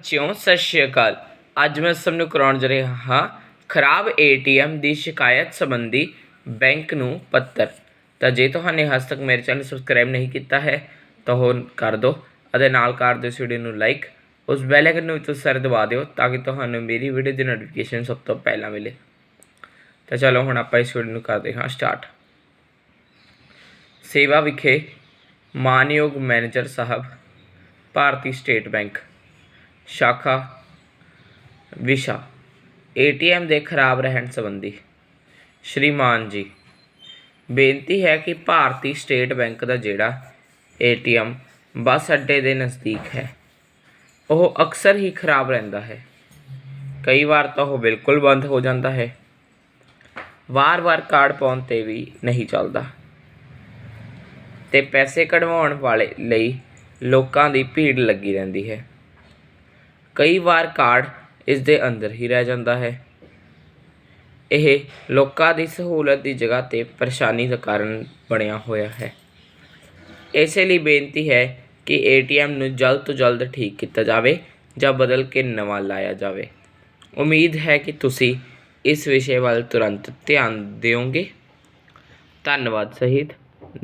ਬੱਚਿਓ, ਸਤਿ ਸ਼੍ਰੀ ਅਕਾਲ। ਅੱਜ ਮੈਂ ਸਭ ਨੂੰ ਕਰਾਉਣ ਜਾ ਰਿਹਾ ਹਾਂ ਖਰਾਬ ਏਟੀਐਮ ਦੀ ਸ਼ਿਕਾਇਤ ਸੰਬੰਧੀ ਬੈਂਕ ਨੂੰ ਪੱਤਰ। ਤਾਂ ਜੇ ਤੁਹਾਨੂੰ ਹਜੇ ਤੱਕ ਮੇਰੇ ਚੈਨਲ ਸਬਸਕ੍ਰਾਈਬ ਨਹੀਂ ਕੀਤਾ ਹੈ, ਤਾਂ ਉਹ ਕਰ ਦਿਓ ਅਤੇ ਨਾਲ ਕਰ ਦਿਓ ਇਸ ਵੀਡੀਓ ਨੂੰ ਲਾਈਕ। ਉਸ ਬੈਲ ਆਈਕਨ ਨੂੰ ਵੀ ਤੁਸੀਂ ਸਾਰੇ ਦਬਾ ਦਿਓ ਤਾਂ ਕਿ ਤੁਹਾਨੂੰ ਮੇਰੀ ਵੀਡੀਓ ਦੀ ਨੋਟੀਫਿਕੇਸ਼ਨ ਸਭ ਤੋਂ ਪਹਿਲਾਂ ਮਿਲੇ। ਤਾਂ ਚਲੋ ਹੁਣ ਆਪਾਂ ਇਸ ਵੀਡੀਓ ਨੂੰ ਕਰਦੇ ਹਾਂ ਸਟਾਰਟ। ਸੇਵਾ ਵਿਖੇ ਮਾਨਯੋਗ ਮੈਨੇਜਰ ਸਾਹਿਬ, ਭਾਰਤੀ ਸਟੇਟ ਬੈਂਕ। ਸ਼ਾਖਾ ਵਿਸ਼ਾ, ਏਟੀਐਮ ਦੇ ਖਰਾਬ ਰਹਿਣ ਸੰਬੰਧੀ ਸ਼੍ਰੀਮਾਨ ਜੀ, ਬੇਨਤੀ ਹੈ ਕਿ ਭਾਰਤੀ ਸਟੇਟ ਬੈਂਕ ਦਾ ਜਿਹੜਾ ਏਟੀਐਮ ਬੱਸ ਅੱਡੇ ਦੇ ਨਜ਼ਦੀਕ ਹੈ, ਉਹ ਅਕਸਰ ਹੀ ਖਰਾਬ ਰਹਿੰਦਾ ਹੈ। ਕਈ ਵਾਰ ਤਾਂ ਉਹ ਬਿਲਕੁਲ ਬੰਦ ਹੋ ਜਾਂਦਾ ਹੈ। ਵਾਰ-ਵਾਰ ਕਾਰਡ ਪਾਉਣ ਤੇ ਵੀ ਨਹੀਂ ਚੱਲਦਾ। ਤੇ ਪੈਸੇ ਕਢਵਾਉਣ ਵਾਲੇ ਲਈ ਲੋਕਾਂ ਦੀ ਭੀੜ ਲੱਗੀ ਰਹਿੰਦੀ ਹੈ। ਕਈ ਵਾਰ ਕਾਰਡ ਇਸ ਦੇ ਅੰਦਰ ਹੀ ਰਹਿ ਜਾਂਦਾ ਹੈ। ਇਹ ਲੋਕਾਂ ਦੀ ਸਹੂਲਤ ਦੀ ਜਗ੍ਹਾ ਤੇ ਪਰੇਸ਼ਾਨੀ ਦਾ ਕਾਰਨ ਬਣਿਆ ਹੋਇਆ ਹੈ। ਇਸੇ ਲਈ ਬੇਨਤੀ ਹੈ ਕਿ ਏਟੀਐਮ ਨੂੰ ਜਲਦ ਤੋਂ ਜਲਦ ਠੀਕ ਕੀਤਾ ਜਾਵੇ ਜਾਂ ਬਦਲ ਕੇ ਨਵਾਂ ਲਾਇਆ ਜਾਵੇ। ਉਮੀਦ ਹੈ ਕਿ ਤੁਸੀਂ ਇਸ ਵਿਸ਼ੇ ਵੱਲ ਤੁਰੰਤ ਧਿਆਨ ਦਿਓਗੇ। ਧੰਨਵਾਦ ਸਹਿਤ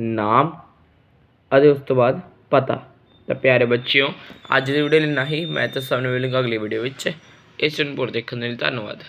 ਨਾਮ ਅਤੇ ਉਸ ਤੋਂ ਬਾਅਦ ਪਤਾ। ਤਾਂ ਪਿਆਰੇ ਬੱਚਿਓ, ਅੱਜ ਦੀ ਵੀਡੀਓ ਲਈ ਨਹੀਂ ਮੈਂ ਤਾਂ ਸਭ ਨੂੰ ਮਿਲਾਂਗਾ ਅਗਲੀ ਵੀਡੀਓ ਵਿੱਚ। ਇਸ ਚੈਨਲ ਪਰ ਦੇਖਣ ਦੇ ਲਈ ਧੰਨਵਾਦ।